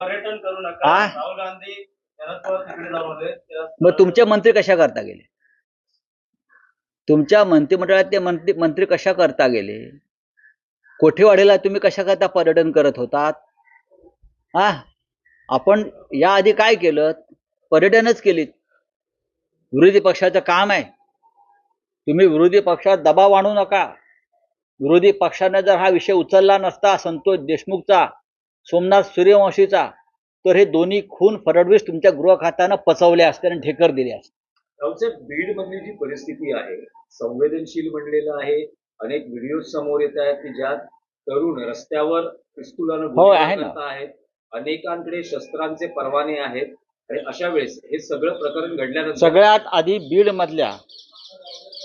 पर्यटन करू नका. आ? राहुल गांधी शरद पवार तिकडे जाऊन होते त्या- मग तुमचे मंत्री कशा करता गेले? तुमच्या मंत्रिमंडळातले मंत्री मंत्री कशा करता गेले? कोठेवाडीला तुम्ही कशा करता पर्यटन करत होतात? हा आपण याआधी काय केलं? पर्यटनच केलीत विरोधी पक्षाचं काम आहे. तुम्ही विरोधी पक्षात दबाव आणू नका. विरोधी पक्षाने जर हा विषय उचलला नसता संतोष देशमुखचा सोमनाथ सूर्यवंशीचा तर हे दोन्ही खून फडणवीस तुमच्या गृह खात्यानं पचवले असते आणि ठेकर दिले असते. बीड मधली जी परिस्थिती आहे संवेदनशील म्हणलेलं आहे अनेक व्हिडिओ समोर येत आहेत की ज्यात तरुण रस्त्यावर हो, आहे आहेत अनेकांकडे शस्त्रांचे परवाने आहेत आणि अशा वेळेस हे सगळं प्रकरण घडल्यानंतर सगळ्यात आधी बीड मधल्या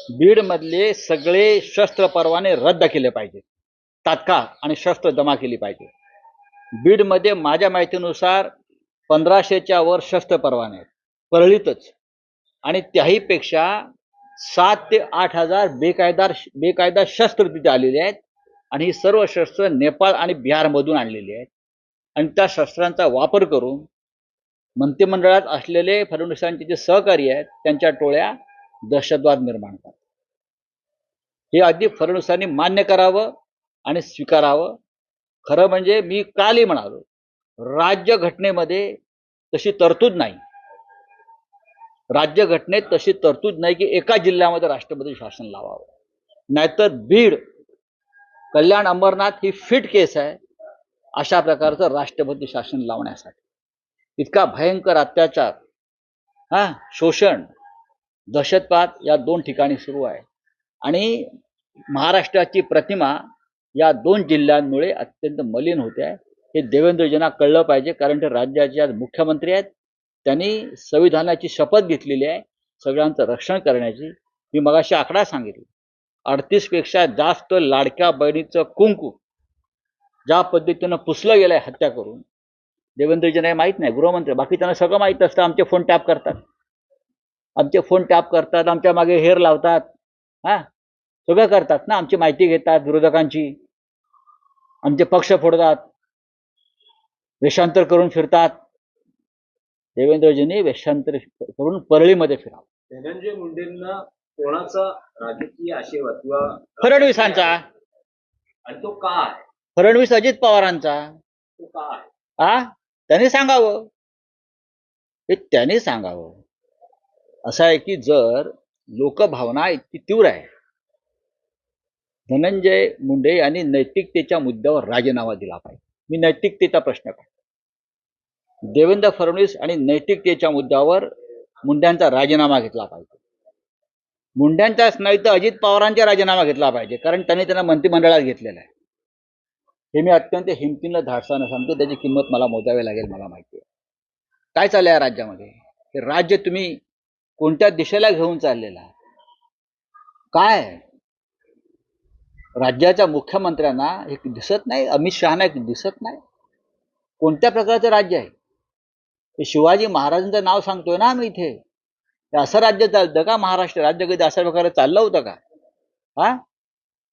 बीड मधले सगळे शस्त्र परवाने रद्द केले पाहिजे तात्काळ आणि शस्त्र जमा केली पाहिजे बीडमध्ये माझ्या माहितीनुसार पंधराशेच्या वर शस्त्र परवाने आहेत. परळीतच. आणि त्याहीपेक्षा सात ते आठ हजार बेकायदार बेकायदा शस्त्र तिथे आलेले आहेत. आणि ही सर्व शस्त्र नेपाळ आणि बिहारमधून आणलेली आहेत. आणि त्या शस्त्रांचा वापर करून मंत्रिमंडळात असलेले फडणवीसांचे जे सहकारी आहेत त्यांच्या टोळ्या दहशतवाद निर्माण करतात. हे अगदी फडणवीसांनी मान्य करावं आणि स्वीकारावं. खरं म्हणजे मी कालही म्हणालो राज्य घटनेमध्ये तशी तरतूद नाही. राज्य घटनेत तशी तरतूद नाही की एका जिल्ह्यामध्ये राष्ट्रपती शासन लावावं. नाहीतर बीड कल्याण अंबरनाथ ही फिट केस आहे अशा प्रकारचं राष्ट्रपती शासन लावण्यासाठी. इतका भयंकर अत्याचार हा शोषण दहशतवाद या दोन ठिकाणी सुरू आहे. आणि महाराष्ट्राची प्रतिमा या दोन जिल्ह्यांमुळे अत्यंत मलिन होते आहे. हे देवेंद्रजींना कळलं पाहिजे कारण ते राज्याचे आज मुख्यमंत्री आहेत. त्यांनी संविधानाची शपथ घेतलेली आहे सगळ्यांचं रक्षण करण्याची. मी मगाशी आकडा सांगितली. अडतीसपेक्षा जास्त लाडक्या बहिणीचं कुंकू ज्या पद्धतीनं पुसलं गेलंय हत्या करून देवेंद्रजींना हे माहीत नाही गृहमंत्री. बाकी त्यांना सगळं माहीत असतं आमचे फोन टॅप करतात. आमचे फोन टॅप करतात आमच्या मागे हेर लावतात. हा? सगळं करतात ना आमची माहिती घेतात विरोधकांची. आमचे पक्ष फोडतात. वेषांतर करून फिरतात. देवेंद्रजींनी वेषांतर करून परळीमध्ये फिरावं. धनंजय मुंडेंना कोणाचा राजकीय आशीर्वाद किंवा फडणवीसांचा. आणि तो का आहे? फडणवीस अजित पवारांचा. तो का आहे? आ? त्यांनी सांगावं. हे त्यांनी सांगावं. असं आहे की जर लोकभावना इतकी तीव्र आहे धनंजय मुंडे यांनी नैतिकतेच्या मुद्द्यावर राजीनामा दिला पाहिजे. मी नैतिकतेचा प्रश्न काढतो देवेंद्र फडणवीस आणि नैतिकतेच्या मुद्द्यावर मुंड्यांचा राजीनामा घेतला पाहिजे. मुंड्यांचाच नाही तर अजित पवारांचा राजीनामा घेतला पाहिजे कारण त्यांनी त्यांना मंत्रिमंडळात घेतलेला आहे. हे मी अत्यंत हिमतीनं धाडसानं सांगतो त्याची किंमत मला मोजावी लागेल मला माहिती आहे. काय चाललंय या राज्यामध्ये? हे राज्य तुम्ही कोणत्या दिशेला घेऊन चाललेला आहे? काय आहे? राज्याच्या मुख्यमंत्र्यांना हे दिसत नाही अमित शहाना एक दिसत नाही. कोणत्या प्रकारचं राज्य आहे? हे शिवाजी महाराजांचं नाव सांगतोय ना आम्ही इथे. हे असं राज्य चालतं का महाराष्ट्र? राज्य कधी अशा प्रकारे चाललं होतं का? हा?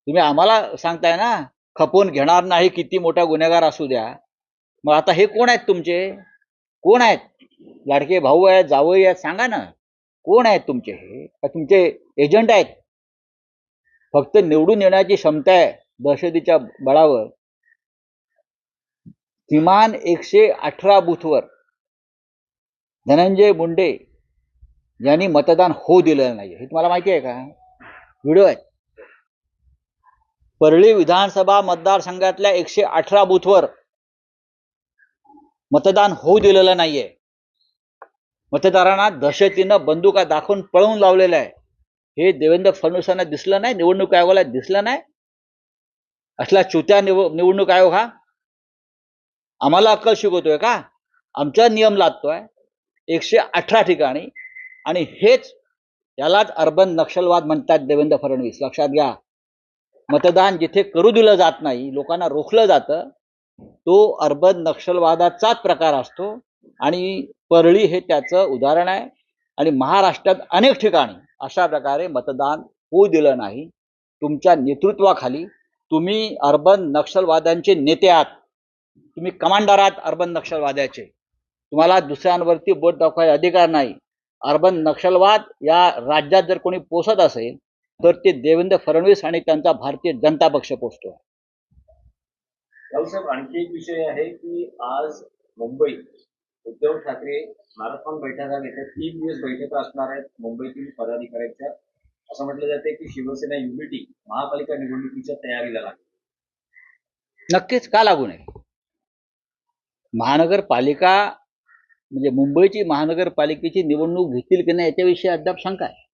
तुम्ही आम्हाला सांगताय ना खपवून घेणार नाही किती मोठा गुन्हेगार असू द्या. मग आता हे कोण आहेत तुमचे? कोण आहेत? लाडके भाऊ आहेत जावई आहेत सांगा ना. कोण आहेत तुमचे? हे? तुमचे एजंट आहेत? फक्त निवडून येण्याची क्षमता आहे दहशतीच्या बळावर. किमान एकशे अठरा बूथवर धनंजय मुंडे यांनी मतदान होऊ दिलेलं नाही हे तुम्हाला माहिती आहे का? व्हिडिओ आहे. परळी विधानसभा मतदारसंघातल्या एकशे अठरा बूथवर मतदान होऊ दिलेलं नाहीये. मतदारांना दहशतीनं बंदुका दाखवून पळवून लावलेलं आहे हे देवेंद्र फडणवीसांना दिसलं नाही निवडणूक आयोगाला दिसलं नाही. असला चुत्या निव निवडणूक आयोग हा. आम्हाला अक्कल शिकवतोय का? आमचा नियम लादतोय एकशे अठरा ठिकाणी आणि हेच यालाच अर्बन नक्षलवाद म्हणतात देवेंद्र फडणवीस. लक्षात घ्या. मतदान जिथे करू दिलं जात नाही लोकांना रोखलं जातं तो अर्बन नक्षलवादाचाच प्रकार असतो. आणि परळी हे त्याचं उदाहरण आहे. आणि महाराष्ट्रात अनेक ठिकाणी अशा प्रकारे मतदान होऊ दिलं नाही. तुमच्या नेतृत्वाखाली तुम्ही अर्बन नक्षलवाद्यांचे नेते आहात. तुम्ही कमांडर आहात अर्बन नक्षलवाद्याचे. तुम्हाला दुसऱ्यांवरती बोट दाखवायचा अधिकार नाही. अर्बन नक्षलवाद या राज्यात जर कोणी पोसत असेल तर ते देवेंद्र फडणवीस आणि त्यांचा भारतीय जनता पक्ष पोचतो आणखी एक विषय आहे की आज मुंबई उद्धव ठाकरे मॅरेथॉन बैठका घेतात तीन दिवस बैठका असणार आहेत मुंबईतील पदाधिकाऱ्यांच्या. असं म्हटलं जाते की शिवसेना युनिटी महापालिका निवडणुकीच्या तयारीला लागली. नक्कीच का लागू नये? महानगरपालिका म्हणजे मुंबईची महानगरपालिकेची निवडणूक घेतील की नाही याच्याविषयी अद्याप शंका आहे.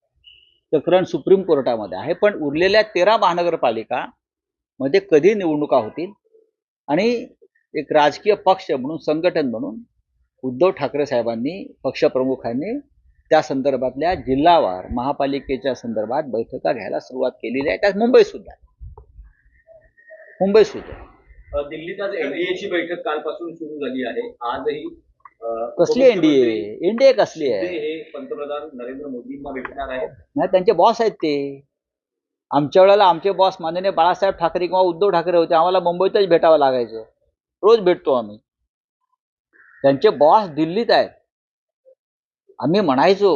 प्रकरण सुप्रीम कोर्टामध्ये आहे पण उरलेल्या तेरा महानगरपालिका मध्ये कधी निवडणुका होतील? आणि एक राजकीय पक्ष म्हणून संघटन म्हणून उद्धव ठाकरे साहेबांनी पक्षप्रमुखांनी त्या संदर्भातल्या जिल्हावार महापालिकेच्या संदर्भात बैठका घ्यायला सुरुवात केलेली आहे. त्यात मुंबई सुद्धा. मुंबई सुद्धा. दिल्लीत आज एनडीएची बैठक कालपासून सुरू झाली आहे. आजही कसली एनडीए एनडीए कसली आहे? हे पंतप्रधान नरेंद्र मोदींना भेटणार आहेत. नाही त्यांचे बॉस आहेत ते. आमच्या वेळेला आमचे बॉस माननीय बाळासाहेब ठाकरे किंवा उद्धव ठाकरे होते. आम्हाला मुंबईतच भेटावं लागायचं. रोज भेटतो आम्ही. त्यांचे बॉस दिल्लीत आहेत आम्ही म्हणायचो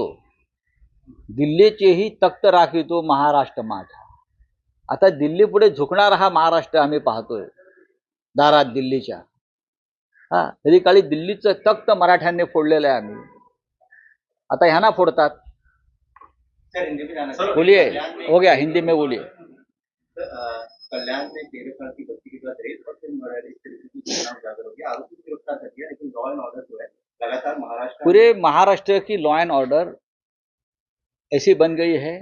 दिल्लीचेही तख्त राखितो महाराष्ट्र माझा आता दिल्ली पुढे झुकणारा हा महाराष्ट्र आम्ही पाहतोय दारात दिल्लीच्या हा कधी काळी दिल्लीचं तख्त मराठ्यांनी फोडलेलं आहे आम्ही आता ह्यांना फोडतात में- हो गया हिंदी में अ, कल्याण में पूरे महाराष्ट्र की लॉ एंड ऑर्डर ऐसी बन गई है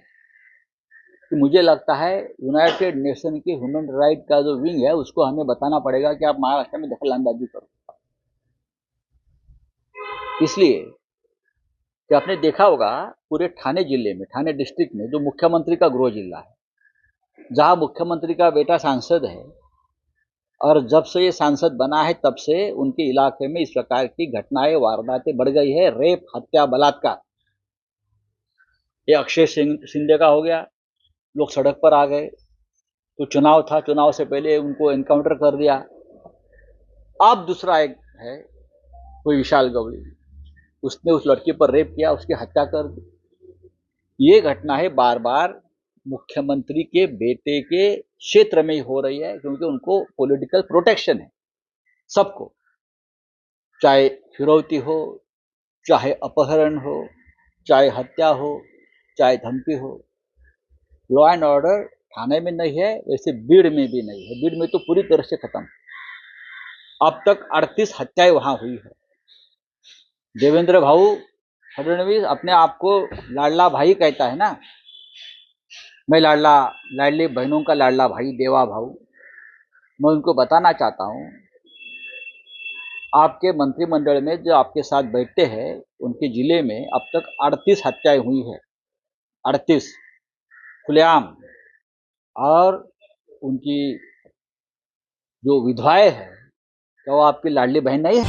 कि मुझे लगता है यूनाइटेड नेशन के ह्यूमन राइट का जो विंग है, उसको हमें बताना पड़ेगा कि आप महाराष्ट्र में दखल अंदाजी करो। इसलिए कि आपने देखा होगा, पूरे ठाणे ज़िले में, ठाणे डिस्ट्रिक्ट में जो मुख्यमंत्री का गृह जिला है, जहाँ मुख्यमंत्री का बेटा सांसद है और जब से ये सांसद बना है, तब से उनके इलाके में इस प्रकार की घटनाएँ, वारदातें बढ़ गई है। रेप, हत्या, बलात्कार। ये अक्षय सिंह शिंदे का हो गया। लोग सड़क पर आ गए। तो चुनाव था, चुनाव से पहले उनको एनकाउंटर कर दिया। अब दूसरा एक है, कोई विशाल गवड़ी उसने उस लड़की पर रेप किया, उसकी हत्या कर दी। ये घटना है बार बार मुख्यमंत्री के बेटे के क्षेत्र में ही हो रही है, क्योंकि उनको पॉलिटिकल प्रोटेक्शन है, सबको। चाहे फिरौती हो, चाहे अपहरण हो, चाहे हत्या हो, चाहे धमकी हो लॉ एंड ऑर्डर थाने में नहीं है, वैसे बीड़ में भी नहीं है। बीड़ में तो पूरी तरह से खत्म अब तक 38 हत्याएँ वहाँ हुई है। देवेंद्र भाऊ फडणवीस अपने आप को लाडला भाई कहता है ना मैं लाडला, लाडली बहनों का लाडला भाई देवा भाऊ, मैं उनको बताना चाहता हूँ, आपके मंत्रिमंडल में जो आपके साथ बैठते हैं, उनके ज़िले में अब तक अड़तीस हत्याएँ हुई है, अड़तीस, खुलेआम, और उनकी जो विधवाएँ हैं, क्या वो आपकी लाडली बहन नहीं है?